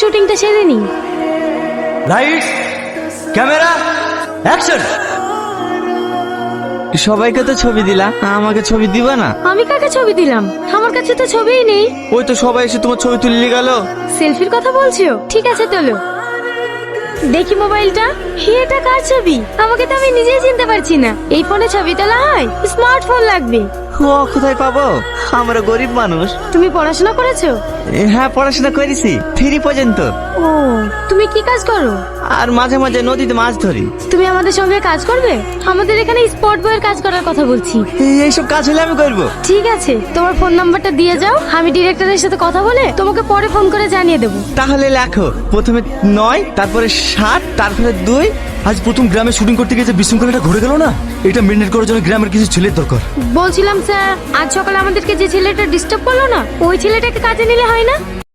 শুটিংটা সেরে নি। Light camera action সবাইকে তো ছবি দিলা আমাকে ছবি দিবা না? আমি কাকে ছবি দিলাম? আমার কাছে তো ছবিই নেই। ওই তো সবাই এসে তোমার ছবি তুলে গেল। সেলফির কথা বলছো? ঠিক আছে তোলো। দেখি মোবাইলটা। হি এটা কার ছবি? আমাকে তো আমি নিজেই চিনতে পারছি না। এই ফোনে ছবি তোলা হয়? স্মার্টফোন লাগবে। ও কোথায় পাবো? আমরা গরিব মানুষ। তুমি পড়াশোনা করেছ? হ্যাঁ পড়াশোনা করেছি থ্রি পর্যন্ত। ও তুমি কি কাজ করো? আর মাঝে মাঝে নদীতে মাছ ধরি। তুমি আমাদের সঙ্গে কাজ করবে? আমাদের এখানে স্পট বয়ের কাজ করার কথা বলছি। এইসব কাজ হলে আমি করব। ঠিক আছে তোমার ফোন নাম্বারটা দিয়ে যাও। আমি ডিরেক্টরের সাথে কথা বলে তোমাকে পরে ফোন করে জানিয়ে দেবো। তাহলে লেখো প্রথমে নয় তারপরে সাত তারপরে দুই আজ প্রথম গ্রামে শুটিং করতে গিয়ে যে বিশৃঙ্খলাটা ঘুরে গেল না, এটা মেনটেন করার জন্য গ্রামের কিছু ছেলের দরকার। বলছিলাম, স্যার, আজ সকালে আমাদেরকে যে ছেলেটা ডিস্টার্ব করল না, ওই ছেলেটাকে কাজে নিলে হয় না?